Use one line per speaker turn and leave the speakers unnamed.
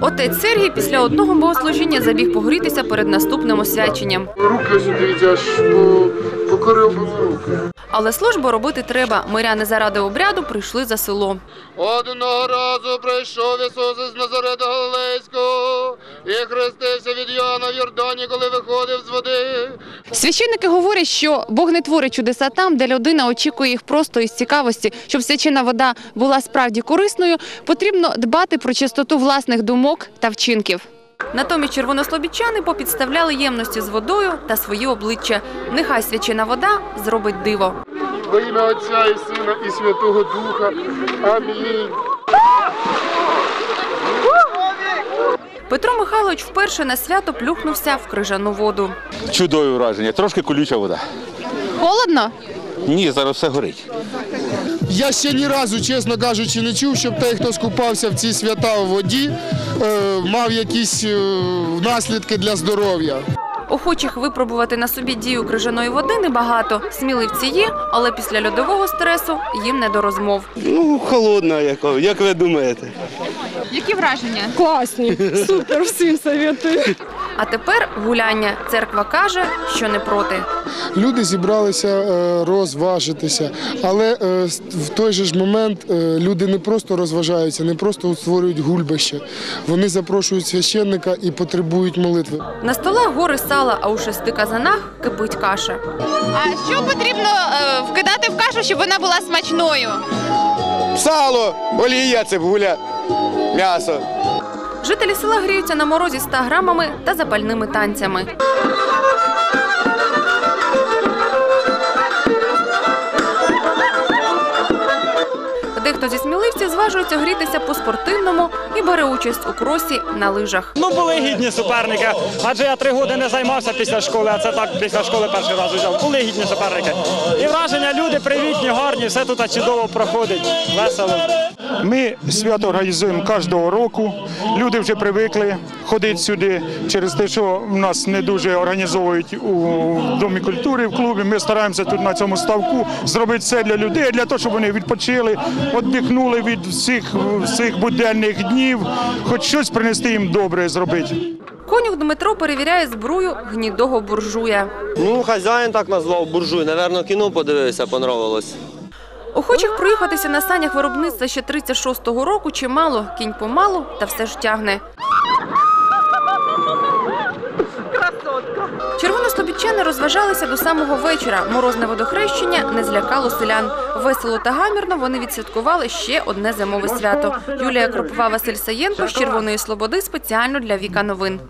Отець Сергій після одного богослужіння забіг погрітися перед наступним освяченням.
Руки ось дивіться, аж покорив би руки.
Але службу робити треба. Миряни заради обряду прийшли за село.
Одного разу прийшов Ісус із Назарета Галилейського і хрестився від Йоанна в Йордані, коли виходив з води.
Священники говорять, що Бог не творить чудеса там, де людина очікує їх просто із цікавості. Щоб свячена вода була справді корисною, потрібно дбати про чистоту власних думок та вчинків. Натомість червонослобідчани попідставляли ємності з водою та свої обличчя. Нехай свячена вода зробить диво.
Во ім'я Отця і Сина і Святого Духа. Амінь.
Петро Михайлович вперше на свято плюхнувся в крижану воду.
Чудове враження, трошки колюча вода.
Холодно?
Ні, зараз все горить.
Я ще ні разу, чесно кажучи, не чув, щоб той, хто скупався в ці свята в воді, е, мав якісь е, наслідки для здоров'я.
Охочих випробувати на собі дію крижаної води небагато. Сміливці є, але після льодового стресу їм не до розмов.
Ну, холодна, як, як ви думаєте?
Які враження?
Класні, супер, всім советую.
А тепер гуляння. Церква каже, що не проти.
Люди зібралися е, розважитися, але е, в той же ж момент е, люди не просто розважаються, не просто створюють гульбище. Вони запрошують священника і потребують молитви.
На столах гори сала, а у шести казанах кипить каша.
А що потрібно вкидати в кашу, щоб вона була смачною?
Сало, олія, цибуля, м'ясо.
Жителі села гріються на морозі 100 грамами та запальними танцями. Зі сміливців зважується грітися по-спортивному і бере участь у кросі на лижах.
Ну, були гідні суперники, адже я три роки не займався після школи, а це так після школи перший раз взяв. Були гідні суперники. І враження, люди привітні, гарні, все тут чудово проходить, весело.
Ми свято організуємо кожного року. Люди вже привикли ходити сюди через те, що в нас не дуже організовують у домі культури в клубі. Ми стараємося тут на цьому ставку зробити все для людей, для того, щоб вони відпочили, віддихнули від всіх всіх буденних днів, хоч щось принести їм добре зробити.
Конюх Дмитро перевіряє збрую гнідого буржуя.
Ну, хазяїн так назвав буржуй. Наверно, кіно подивився, понравилось.
Охочих проїхатися на санях виробництва ще 36-го року чимало. Кінь помалу та все ж тягне. Червонослобідчани розважалися до самого вечора. Морозне водохрещення не злякало селян. Весело та гамірно вони відсвяткували ще одне зимове свято. Юлія Кропова, Василь Саєнко з Червоної Слободи спеціально для Віка Новин.